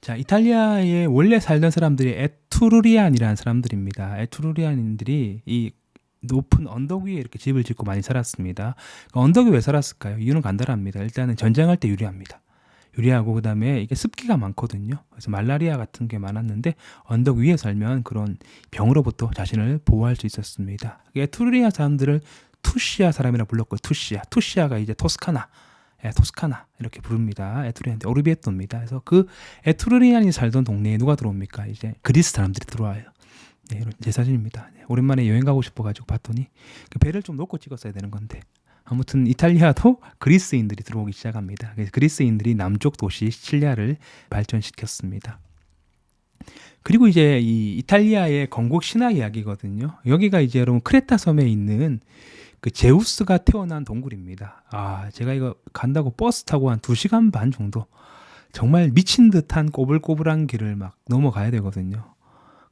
자, 이탈리아에 원래 살던 사람들이 에투르리안이라는 사람들입니다. 에투르리안인들이 이 높은 언덕 위에 이렇게 집을 짓고 많이 살았습니다. 그 언덕 위에 왜 살았을까요? 이유는 간단합니다. 일단은 전쟁할 때 유리합니다. 유리하고 그다음에 이게 습기가 많거든요. 그래서 말라리아 같은 게 많았는데 언덕 위에 살면 그런 병으로부터 자신을 보호할 수 있었습니다. 에투르리아 사람들을 투시아 사람이라 불렀고 투시아, 투시아가 이제 토스카나, 예, 토스카나 이렇게 부릅니다. 에투리안데 오르비에토입니다. 그래서 그 에투르리안이 살던 동네에 누가 들어옵니까? 이제 그리스 사람들이 들어와요. 네, 이런 제 사진입니다. 네, 오랜만에 여행 가고 싶어가지고 봤더니 그 배를 좀 놓고 찍었어야 되는 건데 아무튼 이탈리아도 그리스인들이 들어오기 시작합니다. 그래서 그리스인들이 남쪽 도시 시칠리아를 발전시켰습니다. 그리고 이제 이 이탈리아의 건국 신화 이야기거든요. 여기가 이제 여러분 크레타 섬에 있는 그 제우스가 태어난 동굴입니다. 아, 제가 이거 간다고 버스 타고 한 2시간 반 정도 정말 미친 듯한 꼬불꼬불한 길을 막 넘어가야 되거든요.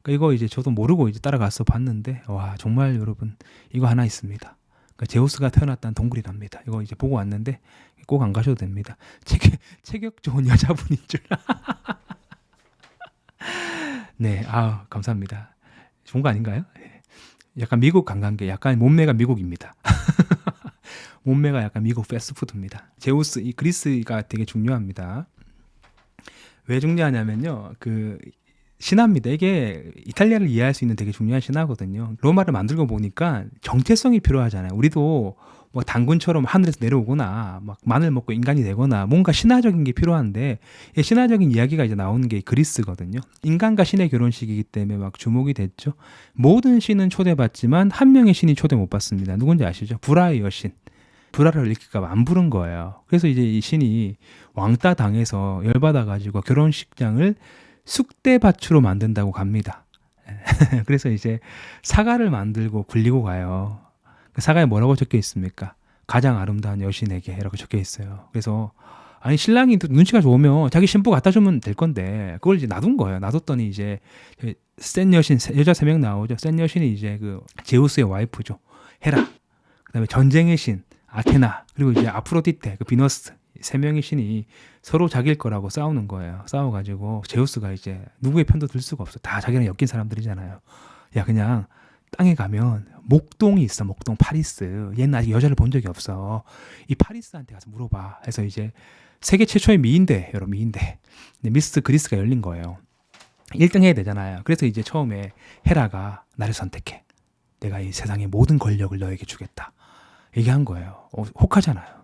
그러니까 이거 이제 저도 모르고 이제 따라가서 봤는데 와, 정말 여러분 이거 하나 있습니다. 그러니까 제우스가 태어났다는 동굴이랍니다. 이거 이제 보고 왔는데 꼭 안 가셔도 됩니다. 체격, 체격 좋은 여자분인 줄. 네, 아 감사합니다. 좋은 거 아닌가요? 네. 약간 미국 관광객, 약간 몸매가 미국입니다. 몸매가 약간 미국 패스트푸드입니다. 제우스, 이 그리스가 되게 중요합니다. 왜 중요하냐면요, 그 신화입니다. 이게 이탈리아를 이해할 수 있는 되게 중요한 신화거든요. 로마를 만들고 보니까 정체성이 필요하잖아요. 우리도 뭐 당군처럼 하늘에서 내려오거나 막 마늘 먹고 인간이 되거나 뭔가 신화적인 게 필요한데 이 신화적인 이야기가 이제 나오는 게 그리스거든요. 인간과 신의 결혼식이기 때문에 막 주목이 됐죠. 모든 신은 초대받지만 한 명의 신이 초대 못 받습니다. 누군지 아시죠? 불화의 여신. 불화를 일으킬까 안 부른 거예요. 그래서 이제 이 신이 왕따 당해서 열받아 가지고 결혼식장을 쑥대밭으로 만든다고 갑니다. 그래서 이제 사과를 만들고 굴리고 가요. 그 사과에 뭐라고 적혀 있습니까? 가장 아름다운 여신에게 이렇게 적혀 있어요. 그래서 아니 신랑이 눈치가 좋으면 자기 신부 갖다 주면 될 건데 그걸 이제 놔둔 거예요. 놔뒀더니 이제 센 여신 여자 세 명 나오죠. 센 여신이 이제 그 제우스의 와이프죠. 헤라. 그다음에 전쟁의 신 아테나 그리고 이제 아프로디테 그 비너스 세 명의 신이 서로 자기일 거라고 싸우는 거예요. 싸워가지고 제우스가 이제 누구의 편도 들 수가 없어. 다 자기랑 엮인 사람들이잖아요. 야 그냥 땅에 가면 목동이 있어. 목동 파리스. 얘는 아직 여자를 본 적이 없어. 이 파리스한테 가서 물어봐. 해서 이제 세계 최초의 미인대, 여러분 미인대. 미스 그리스가 열린 거예요. 1등 해야 되잖아요. 그래서 이제 처음에 헤라가 나를 선택해. 내가 이 세상의 모든 권력을 너에게 주겠다. 얘기한 거예요. 어, 혹하잖아요.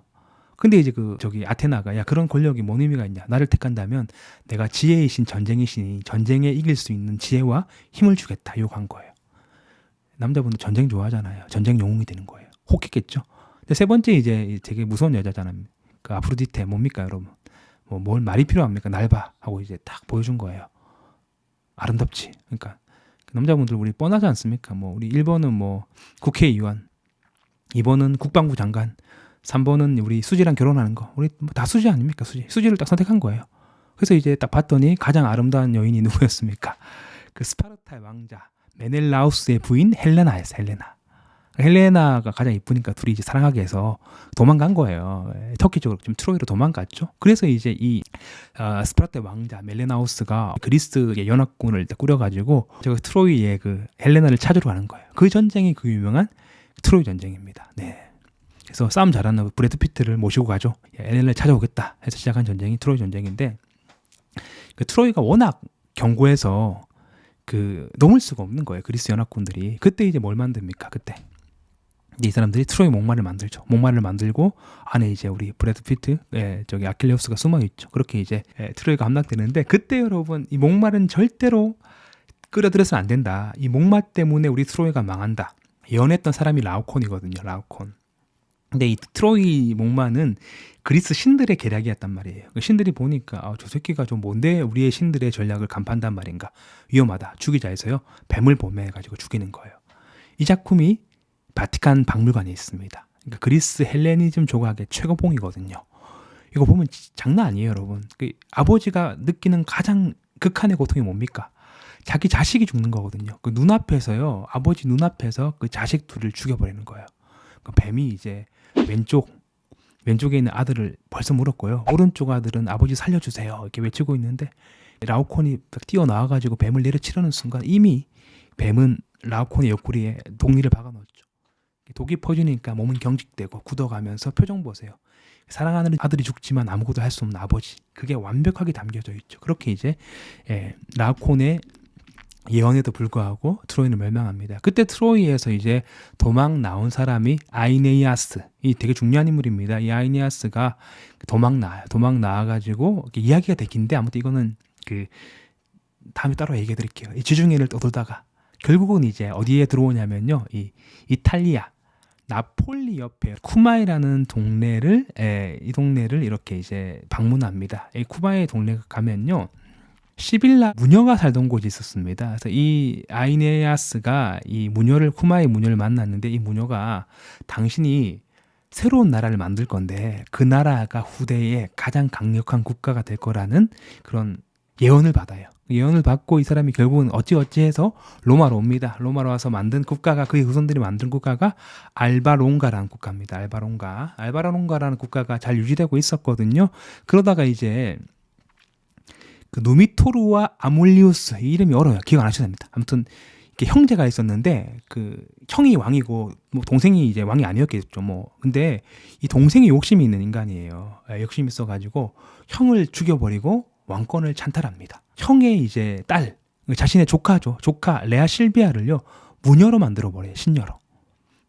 근데 이제 그 저기 아테나가 야 그런 권력이 뭔 의미가 있냐 나를 택한다면 내가 지혜의 신 전쟁의 신이 전쟁에 이길 수 있는 지혜와 힘을 주겠다 요구한 거예요 남자분들 전쟁 좋아하잖아요 전쟁 영웅이 되는 거예요 혹했겠죠 근데 세 번째 이제 되게 무서운 여자잖아요 그 아프로디테 뭡니까 여러분 뭐 뭘 말이 필요합니까 날 봐 하고 이제 딱 보여준 거예요 아름답지 그러니까 그 남자분들 우리 뻔하지 않습니까 뭐 우리 1번은 뭐 국회의원 2번은 국방부 장관 3번은 우리 수지랑 결혼하는 거. 우리 뭐다 수지 아닙니까? 수지. 수지를 딱 선택한 거예요. 그래서 이제 딱 봤더니 가장 아름다운 여인이 누구였습니까? 그 스파르타의 왕자 메넬라우스의 부인 헬레나였어요. 헬레나. 헬레나가 가장 이쁘니까 둘이 이제 사랑하게 해서 도망간 거예요. 예, 터키 쪽으로 좀 트로이로 도망갔죠. 그래서 이제 이 어, 스파르타 왕자 멜레나우스가 그리스의 연합군을 꾸려가지고 저 트로이의 그 헬레나를 찾으러 가는 거예요. 그 전쟁이 그 유명한 트로이 전쟁입니다. 네. 그래서 싸움 잘하는 브래드 피트를 모시고 가죠. 엘렌을 찾아오겠다 해서 시작한 전쟁이 트로이 전쟁인데 그 트로이가 워낙 견고해서 그 넘을 수가 없는 거예요. 그리스 연합군들이 그때 이제 뭘 만듭니까? 그때 이 사람들이 트로이 목마를 만들죠. 목마를 만들고 안에 이제 우리 브래드 피트, 예, 저기 아킬레우스가 숨어 있죠. 그렇게 이제 예, 트로이가 함락되는데 그때 여러분 이 목마는 절대로 끌어들여서 안 된다. 이 목마 때문에 우리 트로이가 망한다. 예언했던 사람이 라우콘이거든요. 라우콘. 근데 이 트로이 목마는 그리스 신들의 계략이었단 말이에요. 그 신들이 보니까 아, 저 새끼가 좀 뭔데 우리의 신들의 전략을 간판단 말인가 위험하다 죽이자 해서요 뱀을 보매가지고 죽이는 거예요. 이 작품이 바티칸 박물관에 있습니다. 그러니까 그리스 헬레니즘 조각의 최고봉이거든요. 이거 보면 장난 아니에요, 여러분. 그 아버지가 느끼는 가장 극한의 고통이 뭡니까? 자기 자식이 죽는 거거든요. 그 눈앞에서요, 아버지 눈앞에서 그 자식 둘을 죽여버리는 거예요. 그 뱀이 이제 왼쪽 왼쪽에 있는 아들을 벌써 물었고요. 오른쪽 아들은 아버지 살려주세요 이렇게 외치고 있는데 라오콘이 딱 뛰어나와가지고 뱀을 내려치려는 순간 이미 뱀은 라오콘의 옆구리에 독리를 박아놓았죠. 독이 퍼지니까 몸은 경직되고 굳어가면서 표정 보세요. 사랑하는 아들이 죽지만 아무것도 할 수 없는 아버지. 그게 완벽하게 담겨져 있죠. 그렇게 이제 예, 라콘의 예언에도 불구하고 트로이는 멸망합니다. 그때 트로이에서 이제 도망 나온 사람이 아이네이아스. 이 되게 중요한 인물입니다. 이 아이네이아스가 도망 나요. 도망 나와가지고 이야기가 되긴데 아무튼 이거는 그 다음에 따로 얘기해 드릴게요. 이 지중해를 떠돌다가 결국은 이제 어디에 들어오냐면요. 이 이탈리아 나폴리 옆에 쿠마이라는 동네를 에, 이 동네를 이렇게 이제 방문합니다. 이 쿠마이 동네 가면요. 시빌라 무녀가 살던 곳이 있었습니다. 그래서 이 아이네아스가 이 무녀를 쿠마이 무녀를 만났는데 이 무녀가 당신이 새로운 나라를 만들 건데 그 나라가 후대에 가장 강력한 국가가 될 거라는 그런 예언을 받아요. 예언을 받고 이 사람이 결국은 어찌어찌 해서 로마로 옵니다. 로마로 와서 만든 국가가 그의 후손들이 만든 국가가 알바롱가라는 국가입니다. 알바롱가. 알바롱가라는 국가가 잘 유지되고 있었거든요. 그러다가 이제 그 누미토르와 아몰리우스 이 이름이 어려요. 기억 안 하셔도 됩니다. 아무튼 이렇게 형제가 있었는데 그 형이 왕이고 뭐 동생이 이제 왕이 아니었겠죠. 뭐 근데 이 동생이 욕심이 있는 인간이에요. 예, 욕심 있어 가지고 형을 죽여버리고 왕권을 찬탈합니다. 형의 이제 딸 자신의 조카죠. 조카 레아 실비아를요 무녀로 만들어 버려요. 신녀로.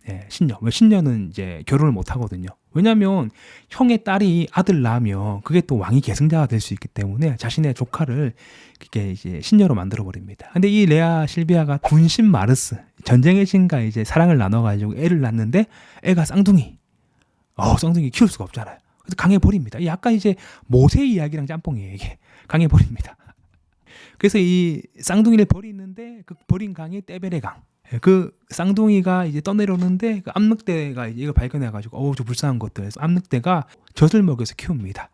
예, 신녀. 왜 신녀는 이제 결혼을 못 하거든요. 왜냐하면 형의 딸이 아들 낳으면 그게 또 왕이 계승자가 될 수 있기 때문에 자신의 조카를 그게 이제 신녀로 만들어 버립니다. 근데 이 레아 실비아가 군신 마르스 전쟁의 신과 이제 사랑을 나눠 가지고 애를 낳는데 애가 쌍둥이. 어, 쌍둥이 키울 수가 없잖아요. 그래서 강해 버립니다. 이 약간 이제 모세 이야기랑 짬뽕이에요, 이게. 강해 버립니다. 그래서 이 쌍둥이를 버리는데 그 버린 강이 떼베레 강. 예, 그 쌍둥이가 이제 떠내려오는데 그 암늑대가 이걸 발견해가지고 어우 저 불쌍한 것들 해서 암늑대가 젖을 먹여서 키웁니다.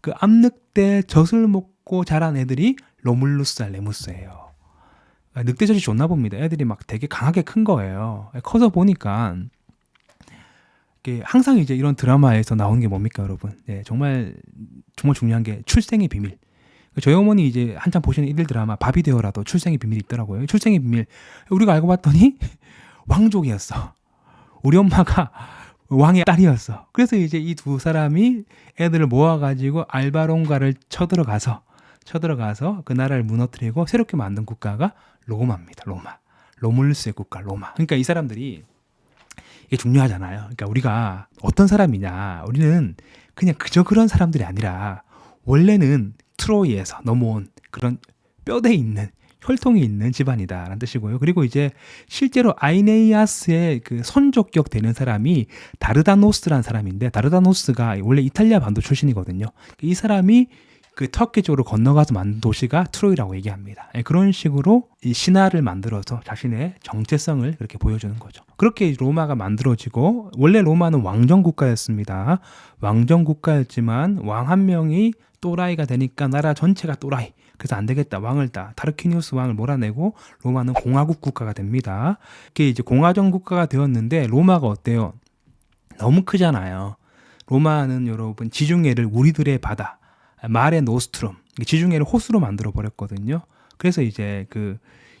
그 암늑대 젖을 먹고 자란 애들이 로물루스와 레무스예요. 아, 늑대젖이 좋나 봅니다. 애들이 막 되게 강하게 큰 거예요. 커서 보니까 항상 이제 이런 드라마에서 나오는 게 뭡니까 여러분? 네, 정말 정말 중요한 게 출생의 비밀. 저희 어머니 이제 한참 보시는 일일 드라마 밥이 되어라도 출생의 비밀이 있더라고요. 출생의 비밀. 우리가 알고 봤더니 왕족이었어. 우리 엄마가 왕의 딸이었어. 그래서 이제 이 두 사람이 애들을 모아가지고 알바롱가를 쳐들어가서 쳐들어가서 그 나라를 무너뜨리고 새롭게 만든 국가가 로마입니다. 로마. 로물스의 국가 로마. 그러니까 이 사람들이 이게 중요하잖아요. 그러니까 우리가 어떤 사람이냐. 우리는 그냥 그저 그런 사람들이 아니라 원래는 트로이에서 넘어온 그런 뼈대 있는 혈통이 있는 집안이다라는 뜻이고요. 그리고 이제 실제로 아이네이아스의 그 선조격 되는 사람이 다르다노스라는 사람인데 다르다노스가 원래 이탈리아 반도 출신이거든요. 이 사람이 그 터키 쪽으로 건너가서 만든 도시가 트로이라고 얘기합니다. 예, 그런 식으로 이 신화를 만들어서 자신의 정체성을 그렇게 보여주는 거죠. 그렇게 로마가 만들어지고 원래 로마는 왕정 국가였습니다. 왕정 국가였지만 왕 한 명이 또라이가 되니까 나라 전체가 또라이. 그래서 안 되겠다. 왕을 따 타르키니우스 왕을 몰아내고 로마는 공화국 국가가 됩니다. 이게 이제 공화정 국가가 되었는데 로마가 어때요? 너무 크잖아요. 로마는 여러분 지중해를 우리들의 바다 마레 노스트롬 지중해를 호수로 만들어 버렸거든요. 그래서 이제 그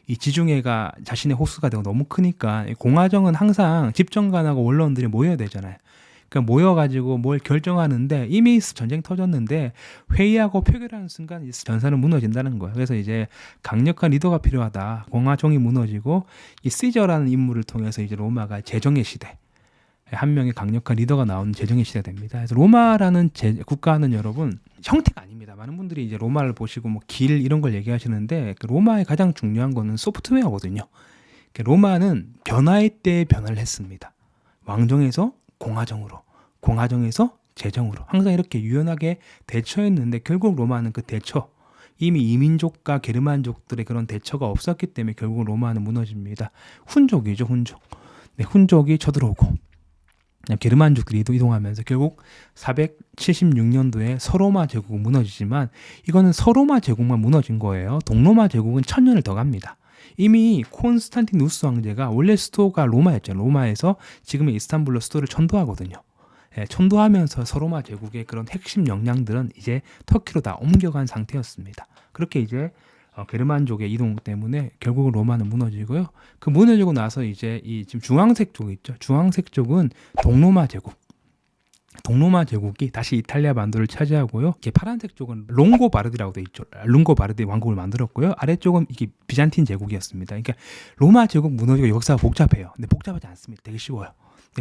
이 지중해가 자신의 호수가 되고 너무 크니까 공화정은 항상 집정관하고 원로원들이 모여야 되잖아요. 그러니까 모여가지고 뭘 결정하는데 이미 전쟁 터졌는데 회의하고 표결하는 순간 전사는 무너진다는 거예요. 그래서 이제 강력한 리더가 필요하다. 공화정이 무너지고 이 시저라는 인물을 통해서 이제 로마가 재정의 시대. 한 명의 강력한 리더가 나오는 재정의 시대가 됩니다. 그래서 로마라는 제, 국가는 여러분 형태가 아닙니다. 많은 분들이 이제 로마를 보시고 뭐 길 이런 걸 얘기하시는데 그 로마의 가장 중요한 거는 소프트웨어거든요. 로마는 변화의 때에 변화를 했습니다. 왕정에서 공화정으로, 공화정에서 재정으로 항상 이렇게 유연하게 대처했는데 결국 로마는 그 대처 이미 이민족과 게르만족들의 그런 대처가 없었기 때문에 결국 로마는 무너집니다. 훈족이죠, 훈족. 네, 훈족이 쳐들어오고 게르만족들이 이동하면서 결국 476년도에 서로마 제국은 무너지지만 이거는 서로마 제국만 무너진 거예요. 동로마 제국은 천 년을 더 갑니다. 이미 콘스탄티누스 황제가 원래 수도가 로마였죠. 로마에서 지금의 이스탄불로 수도를 천도하거든요. 예, 천도하면서 서로마 제국의 그런 핵심 역량들은 이제 터키로 다 옮겨간 상태였습니다. 그렇게 이제 어, 게르만족의 이동 때문에 결국은 로마는 무너지고요. 그 무너지고 나서 이제 이 지금 중앙색 쪽 있죠. 중앙색 쪽은 동로마 제국. 동로마 제국이 다시 이탈리아 반도를 차지하고요. 이게 파란색 쪽은 롱고바르디라고 돼 있죠. 롱고바르디 왕국을 만들었고요. 아래쪽은 이게 비잔틴 제국이었습니다. 그러니까 로마 제국 무너지고 역사가 복잡해요. 근데 복잡하지 않습니다. 되게 쉬워요.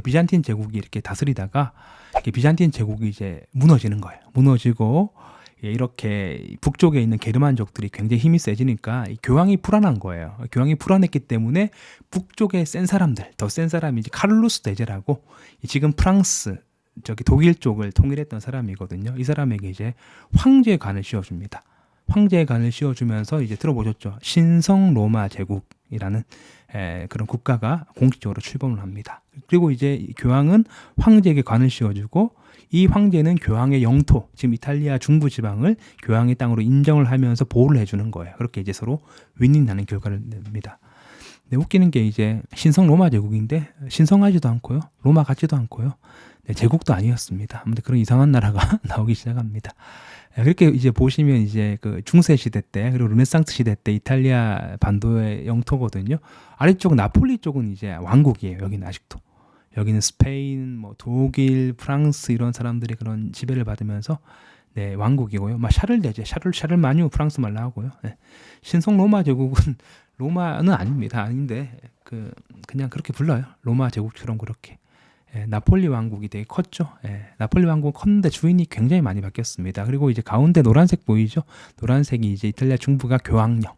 비잔틴 제국이 이렇게 다스리다가 이게 비잔틴 제국이 이제 무너지는 거예요. 무너지고 예, 이렇게 북쪽에 있는 게르만족들이 굉장히 힘이 세지니까 이 교황이 불안한 거예요. 교황이 불안했기 때문에 북쪽에 센 사람들, 더 센 사람이 이제 카를루스 대제라고 이 지금 프랑스 저기 독일 쪽을 통일했던 사람이거든요. 이 사람에게 이제 황제 관을 씌워줍니다. 황제 관을 씌워주면서 이제 들어보셨죠? 신성 로마 제국이라는 에, 그런 국가가 공식적으로 출범을 합니다. 그리고 이제 이 교황은 황제에게 관을 씌워주고 이 황제는 교황의 영토, 지금 이탈리아 중부 지방을 교황의 땅으로 인정을 하면서 보호를 해주는 거예요. 그렇게 이제 서로 윈윈하는 결과를 냅니다. 네, 웃기는 게 이제 신성 로마 제국인데 신성하지도 않고요, 로마 같지도 않고요, 네, 제국도 아니었습니다. 아무튼 그런 이상한 나라가 나오기 시작합니다. 네, 그렇게 이제 보시면 이제 그 중세 시대 때 그리고 르네상스 시대 때 이탈리아 반도의 영토거든요. 아래쪽 나폴리 쪽은 이제 왕국이에요. 여기는 아직도. 여기는 스페인, 뭐 독일, 프랑스 이런 사람들이 그런 지배를 받으면서 네, 왕국이고요. 막 샤를 대제, 샤를 샤를 마뉴 프랑스 말 나오고요. 네. 신성 로마 제국은 로마는 아닙니다. 아닌데 그 그냥 그렇게 불러요. 로마 제국처럼 그렇게. 예, 나폴리 왕국이 되게 컸죠. 예, 나폴리 왕국 컸는데 주인이 굉장히 많이 바뀌었습니다. 그리고 이제 가운데 노란색 보이죠? 노란색이 이제 이탈리아 중부가 교황령.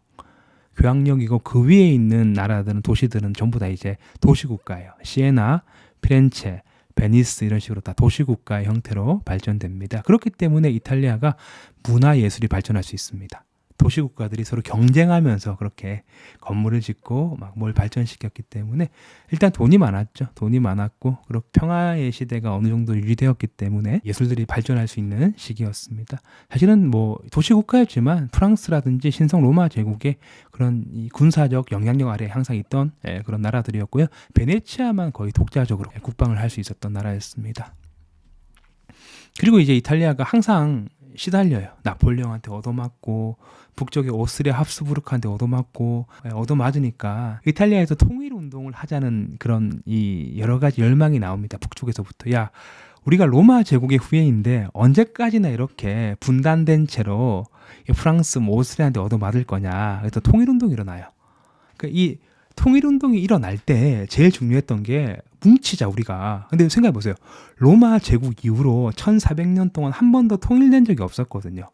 교황령이고 그 위에 있는 나라들은 도시들은 전부 다 이제 도시국가예요. 시에나, 피렌체, 베니스 이런 식으로 다 도시국가의 형태로 발전됩니다. 그렇기 때문에 이탈리아가 문화 예술이 발전할 수 있습니다. 도시 국가들이 서로 경쟁하면서 그렇게 건물을 짓고 막 뭘 발전시켰기 때문에 일단 돈이 많았죠. 돈이 많았고 그리고 평화의 시대가 어느 정도 유지되었기 때문에 예술들이 발전할 수 있는 시기였습니다. 사실은 뭐 도시 국가였지만 프랑스라든지 신성 로마 제국의 그런 이 군사적 영향력 아래 항상 있던 예, 그런 나라들이었고요. 베네치아만 거의 독자적으로 국방을 할 수 있었던 나라였습니다. 그리고 이제 이탈리아가 항상 시달려요. 나폴레옹한테 얻어맞고 북쪽의 오스트리아 합스부르크한테 얻어맞고 예, 얻어맞으니까 이탈리아에서 통일 운동을 하자는 그런 이 여러 가지 열망이 나옵니다. 북쪽에서부터 야 우리가 로마 제국의 후예인데 언제까지나 이렇게 분단된 채로 이 프랑스, 뭐 오스트리아한테 얻어맞을 거냐. 그래서 통일 운동이 일어나요. 그러니까 이 통일 운동이 일어날 때 제일 중요했던 게 뭉치자 우리가. 근데 생각해 보세요. 로마 제국 이후로 1400년 동안 한 번도 통일된 적이 없었거든요.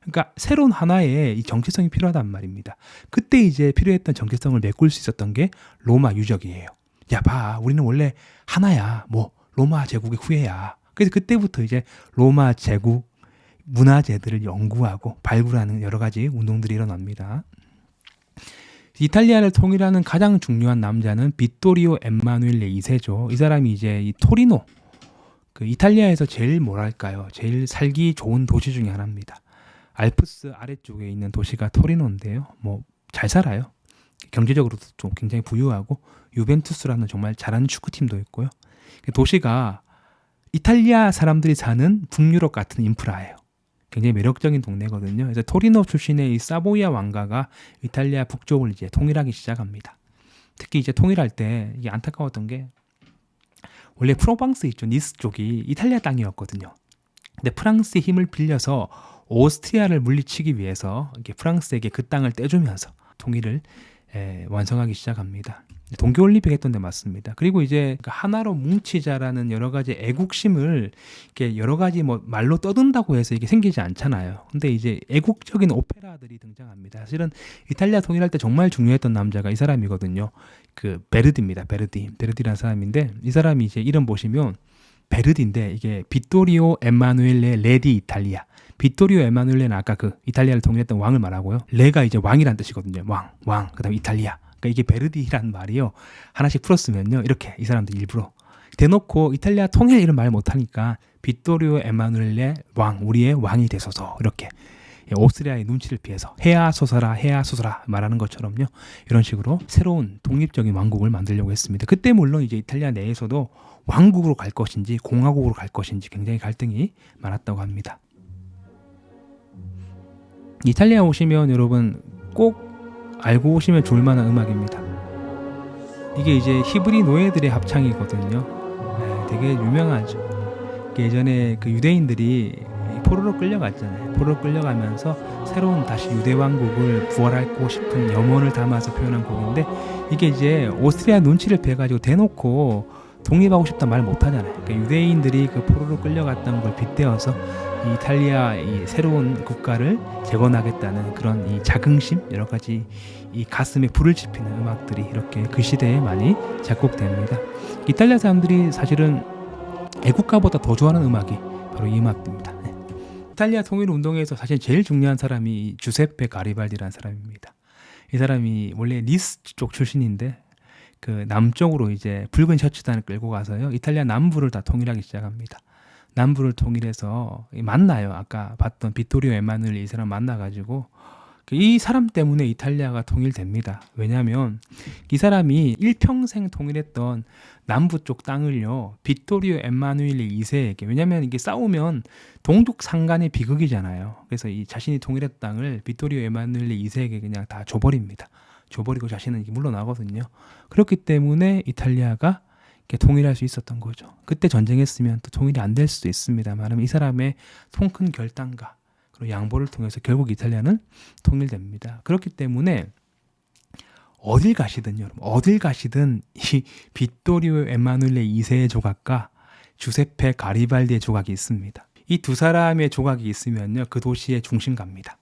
그러니까 새로운 하나의 이 정체성이 필요하단 말입니다. 그때 이제 필요했던 정체성을 메꿀 수 있었던 게 로마 유적이에요. 야, 봐. 우리는 원래 하나야. 뭐 로마 제국의 후예야. 그래서 그때부터 이제 로마 제국 문화재들을 연구하고 발굴하는 여러 가지 운동들이 일어납니다. 이탈리아를 통일하는 가장 중요한 남자는 비토리오 엠마누엘레 2세죠. 이 사람이 이제 이 토리노 그 이탈리아에서 제일 뭐랄까요? 제일 살기 좋은 도시 중에 하나입니다. 알프스 아래쪽에 있는 도시가 토리노인데요. 뭐 잘 살아요. 경제적으로도 좀 굉장히 부유하고 유벤투스라는 정말 잘하는 축구팀도 있고요. 그 도시가 이탈리아 사람들이 사는 북유럽 같은 인프라예요. 굉장히 매력적인 동네거든요. 그래서 토리노 출신의 이 사보이아 왕가가 이탈리아 북쪽을 이제 통일하기 시작합니다. 특히 이제 통일할 때 이게 안타까웠던 게 원래 프로방스 있죠. 니스 쪽이 이탈리아 땅이었거든요. 근데 프랑스의 힘을 빌려서 오스트리아를 물리치기 위해서 이게 프랑스에게 그 땅을 떼주면서 통일을 에, 완성하기 시작합니다. 동계올림픽 했던 데 맞습니다. 그리고 이제 그 하나로 뭉치자라는 여러 가지 애국심을 이렇게 여러 가지 뭐 말로 떠든다고 해서 이게 생기지 않잖아요. 근데 이제 애국적인 오페라들이 등장합니다. 사실은 이탈리아 통일할 때 정말 중요했던 남자가 이 사람이거든요. 그 베르디입니다. 베르디. 베르디라는 사람인데 이 사람이 이제 이름 보시면 베르디인데 이게 비토리오 에마누엘레 레디 이탈리아. 비토리오 에마누엘레는 아까 그 이탈리아를 통일했던 왕을 말하고요. 레가 이제 왕이란 뜻이거든요. 왕, 왕. 그다음 에 이탈리아. 그러니까 이게 베르디란 말이요. 하나씩 풀었으면요. 이렇게 이 사람들 일부러 대놓고 이탈리아 통일 이런 말 못하니까 비토리오 에마누엘레 왕, 우리의 왕이 되소서 이렇게 오스트리아의 눈치를 피해서 해야 소서라 해야 소서라 말하는 것처럼요 이런 식으로 새로운 독립적인 왕국을 만들려고 했습니다. 그때 물론 이제 이탈리아 내에서도 왕국으로 갈 것인지 공화국으로 갈 것인지 굉장히 갈등이 많았다고 합니다. 이탈리아 오시면 여러분 꼭 알고 오시면 좋을 만한 음악입니다. 이게 이제 히브리 노예들의 합창이거든요. 네, 되게 유명하죠. 예전에 그 유대인들이 포로로 끌려갔잖아요. 포로로 끌려가면서 새로운 다시 유대 왕국을 부활하고 싶은 염원을 담아서 표현한 곡인데 이게 이제 오스트리아 눈치를 빼가지고 대놓고 독립하고 싶다 말 못하잖아요. 그러니까 유대인들이 그 포로로 끌려갔던 걸 빗대어서 이 이탈리아 이 새로운 국가를 재건하겠다는 그런 이 자긍심 여러 가지 이 가슴에 불을 지피는 음악들이 이렇게 그 시대에 많이 작곡됩니다. 이탈리아 사람들이 사실은 애국가보다 더 좋아하는 음악이 바로 이 음악입니다. 네. 이탈리아 통일 운동에서 사실 제일 중요한 사람이 주세페 가리발디라는 사람입니다. 이 사람이 원래 니스 쪽 출신인데 그 남쪽으로 이제 붉은 셔츠단을 끌고 가서요 이탈리아 남부를 다 통일하기 시작합니다. 남부를 통일해서 만나요. 아까 봤던 비토리오 에마누엘 이 사람 만나가지고 이 사람 때문에 이탈리아가 통일됩니다. 왜냐하면 이 사람이 일평생 통일했던 남부 쪽 땅을요 비토리오 엠마누일 2세에게 왜냐하면 이게 싸우면 동족 상간의 비극이잖아요. 그래서 이 자신이 통일했던 땅을 비토리오 엠마누일 2세에게 그냥 다 줘버립니다. 줘버리고 자신은 물러나거든요. 그렇기 때문에 이탈리아가 통일할 수 있었던 거죠. 그때 전쟁했으면 또 통일이 안 될 수도 있습니다만 이 사람의 통큰 결단과 그리고 양보를 통해서 결국 이탈리아는 통일됩니다. 그렇기 때문에 어딜 가시든 여러분 어딜 가시든 이 빗토리오 에마누엘레 2세의 조각과 주세페 가리발디의 조각이 있습니다. 이 두 사람의 조각이 있으면요 그 도시의 중심 갑니다.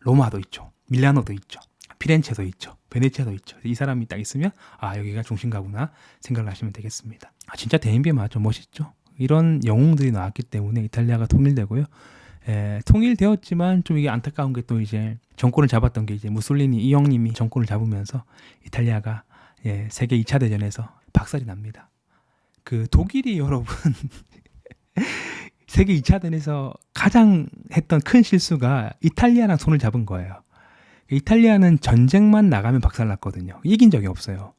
로마도 있죠, 밀라노도 있죠, 피렌체도 있죠, 베네치아도 있죠. 이 사람이 딱 있으면 아 여기가 중심가구나 생각을 하시면 되겠습니다. 아 진짜 대인배 맞죠, 멋있죠. 이런 영웅들이 나왔기 때문에 이탈리아가 통일되고요. 에, 통일되었지만 좀 이게 안타까운 게 또 이제 정권을 잡았던 게 이제 무솔리니 이 형님이 정권을 잡으면서 이탈리아가 예, 세계 2차 대전에서 박살이 납니다. 그 독일이 여러분 세계 2차 대전에서 가장 했던 큰 실수가 이탈리아랑 손을 잡은 거예요. 이탈리아는 전쟁만 나가면 박살났거든요. 이긴 적이 없어요.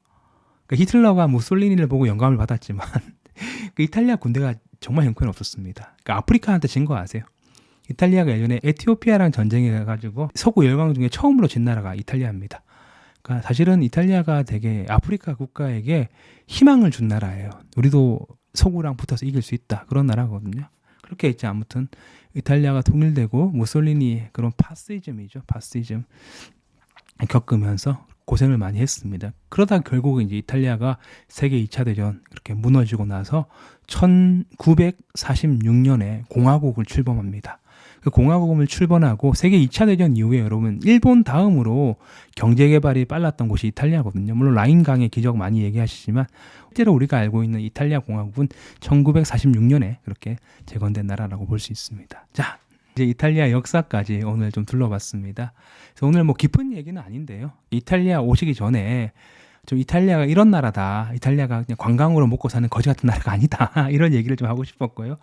그러니까 히틀러가 무솔리니를 보고 영감을 받았지만 그 이탈리아 군대가 정말 형편이 없었습니다. 그러니까 아프리카한테 진 거 아세요? 이탈리아가 예전에 에티오피아랑 전쟁해가지고 서구 열강 중에 처음으로 진 나라가 이탈리아입니다. 그러니까 사실은 이탈리아가 되게 아프리카 국가에게 희망을 준 나라예요. 우리도 서구랑 붙어서 이길 수 있다 그런 나라거든요. 그렇게 했지 아무튼 이탈리아가 통일되고 무솔리니 그런 파시즘이죠 파시즘 겪으면서 고생을 많이 했습니다. 그러다 결국 이제 이탈리아가 세계 2차 대전 이렇게 무너지고 나서 1946년에 공화국을 출범합니다. 그 공화국을 출범하고 세계 2차 대전 이후에 여러분 일본 다음으로 경제 개발이 빨랐던 곳이 이탈리아거든요. 물론 라인강의 기적 많이 얘기하시지만 실제로 우리가 알고 있는 이탈리아 공화국은 1946년에 그렇게 재건된 나라라고 볼 수 있습니다. 자, 이제 이탈리아 역사까지 오늘 좀 둘러봤습니다. 그래서 오늘 뭐 깊은 얘기는 아닌데요. 이탈리아 오시기 전에 좀 이탈리아가 이런 나라다. 이탈리아가 그냥 관광으로 먹고 사는 거지 같은 나라가 아니다. 이런 얘기를 좀 하고 싶었고요.